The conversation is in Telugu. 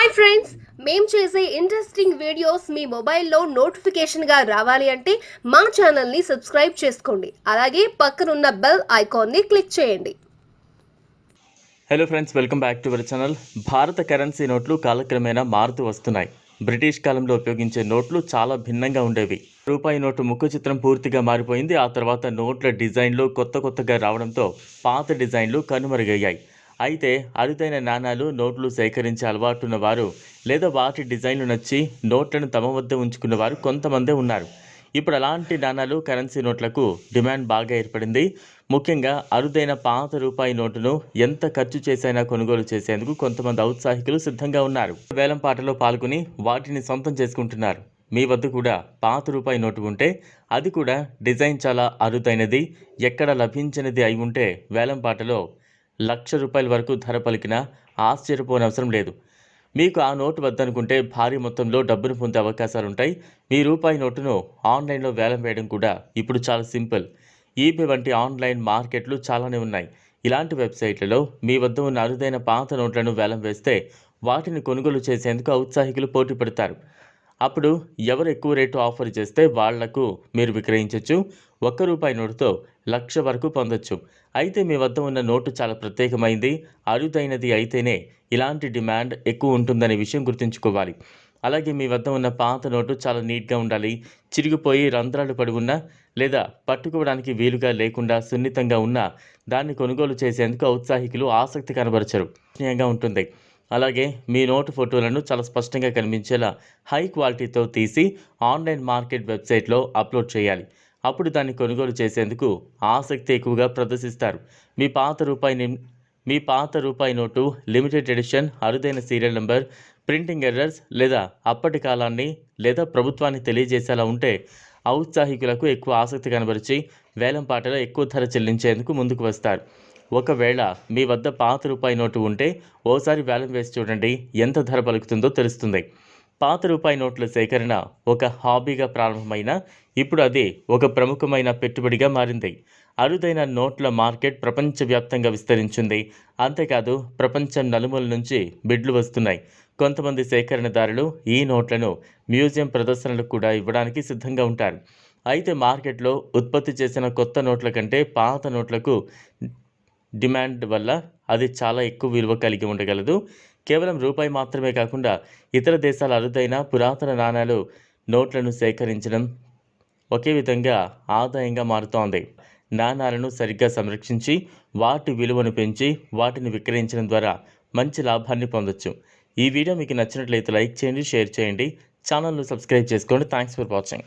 హాయ్ ఫ్రెండ్స్ మేము చేసే ఇంట్రెస్టింగ్ వీడియోస్ మీ మొబైల్లో నోటిఫికేషన్గా రావాలి అంటే మా ఛానల్ని సబ్స్క్రైబ్ చేసుకోండి. అలాగే పక్కనున్న బెల్ ఐకాన్ని క్లిక్ చేయండి. Hello friends welcome back to our channel భారత కరెన్సీ నోట్లు కాలక్రమేణా మారుతూ వస్తున్నాయి. బ్రిటిష్ కాలంలో ఉపయోగించే నోట్లు చాలా భిన్నంగా ఉండేవి. రూపాయి నోటు ముఖ చిత్రం పూర్తిగా మారిపోయింది. ఆ తర్వాత నోట్ల డిజైన్లు కొత్త కొత్తగా రావడంతో పాత డిజైన్లు కనుమరుగయ్యాయి. అయితే అరుదైన నాణాలు నోట్లు సేకరించే అలవాటున్న వారు లేదా వాటి డిజైన్లు నచ్చి నోట్లను తమ వద్ద ఉంచుకున్న వారు కొంతమందే ఉన్నారు. ఇప్పుడు అలాంటి నాణాలు కరెన్సీ నోట్లకు డిమాండ్ బాగా ఏర్పడింది. ముఖ్యంగా అరుదైన పాత రూపాయి నోటును ఎంత ఖర్చు చేసైనా కొనుగోలు చేసేందుకు కొంతమంది ఔత్సాహికులు సిద్ధంగా ఉన్నారు. వేలం పాటలో పాల్గొని వాటిని సొంతం చేసుకుంటున్నారు. మీ వద్ద కూడా పాత రూపాయి నోటు ఉంటే అది కూడా డిజైన్ చాలా అరుదైనది ఎక్కడ లభించినది అయి ఉంటే వేలం పాటలో లక్ష రూపాయల వరకు ధర పలికినా ఆశ్చర్యపోనవసరం లేదు. మీకు ఆ నోటు వద్దనుకుంటే భారీ మొత్తంలో డబ్బును పొందే అవకాశాలుంటాయి. మీ రూపాయి నోటును ఆన్లైన్లో వేలం వేయడం కూడా ఇప్పుడు చాలా సింపుల్. ఈబే వంటి ఆన్లైన్ మార్కెట్లు చాలానే ఉన్నాయి. ఇలాంటి వెబ్సైట్లలో మీ వద్ద ఉన్న అరుదైన పాత నోట్లను వేలం వేస్తే వాటిని కొనుగోలు చేసేందుకు ఔత్సాహికులు పోటీ పడతారు. అప్పుడు ఎవరు ఎక్కువ రేటు ఆఫర్ చేస్తే వాళ్ళకు మీరు విక్రయించవచ్చు ఒక్క రూపాయి నోటుతో లక్ష వరకు పొందొచ్చు. అయితే మీ వద్ద ఉన్న నోటు చాలా ప్రత్యేకమైంది. అరుదైనది అయితేనే ఇలాంటి డిమాండ్ ఎక్కువ ఉంటుందనే విషయం గుర్తుంచుకోవాలి. అలాగే మీ వద్ద ఉన్న పాత నోటు చాలా నీట్గా ఉండాలి. చిరిగిపోయి రంధ్రాలు పడి ఉన్నా లేదా పట్టుకోవడానికి వీలుగా లేకుండా సున్నితంగా ఉన్నా దాన్ని కొనుగోలు చేసేందుకు ఔత్సాహికులు ఆసక్తి కనబరచరు. ఉంటుంది. అలాగే మీ నోటు ఫోటోలను చాలా స్పష్టంగా కనిపించేలా హై క్వాలిటీతో తీసి ఆన్లైన్ మార్కెట్ వెబ్సైట్లో అప్లోడ్ చేయాలి. అప్పుడు దాన్ని కొనుగోలు చేసేందుకు ఆసక్తి ఎక్కువగా ప్రదర్శిస్తారు. మీ పాత రూపాయి మీ పాత రూపాయి నోటు లిమిటెడ్ ఎడిషన్ అరుదైన సీరియల్ నెంబర్ ప్రింటింగ్ ఎర్రర్స్ లేదా అప్పటి కాలాన్ని లేదా ప్రభుత్వాన్ని తెలియజేసేలా ఉంటే ఔత్సాహికులకు ఎక్కువ ఆసక్తి కనబరిచి వేలం పాటలో ఎక్కువ ధర చెల్లించేందుకు ముందుకు వస్తారు. ఒకవేళ మీ వద్ద పాత రూపాయి నోటు ఉంటే ఓసారి వేలం వేసి చూడండి ఎంత ధర పలుకుతుందో తెలుస్తుంది. పాత రూపాయి నోట్ల సేకరణ ఒక హాబీగా ప్రారంభమైన ఇప్పుడు అది ఒక ప్రముఖమైన పెట్టుబడిగా మారింది. అరుదైన నోట్ల మార్కెట్ ప్రపంచవ్యాప్తంగా విస్తరించింది. అంతేకాదు ప్రపంచం నలుమూల నుంచి బిడ్లు వస్తున్నాయి. కొంతమంది సేకరణదారులు ఈ నోట్లను మ్యూజియం ప్రదర్శనలకు కూడా ఇవ్వడానికి సిద్ధంగా ఉంటారు. అయితే మార్కెట్లో ఉత్పత్తి చేసిన కొత్త నోట్ల కంటే పాత నోట్లకు డిమాండ్ వల్ల అది చాలా ఎక్కువ విలువ కలిగి ఉండగలదు. కేవలం రూపాయి మాత్రమే కాకుండా ఇతర దేశాల అరుదైన పురాతన నాణాలు నోట్లను సేకరించడం ఒకే విధంగా ఆదాయంగా మారుతోంది. నాణాలను సరిగ్గా సంరక్షించి వాటి విలువను పెంచి వాటిని విక్రయించడం ద్వారా మంచి లాభాన్ని పొందొచ్చు. ఈ వీడియో మీకు నచ్చినట్లయితే లైక్ చేయండి షేర్ చేయండి. ఛానల్ను సబ్స్క్రైబ్ చేసుకోండి. Thanks for watching.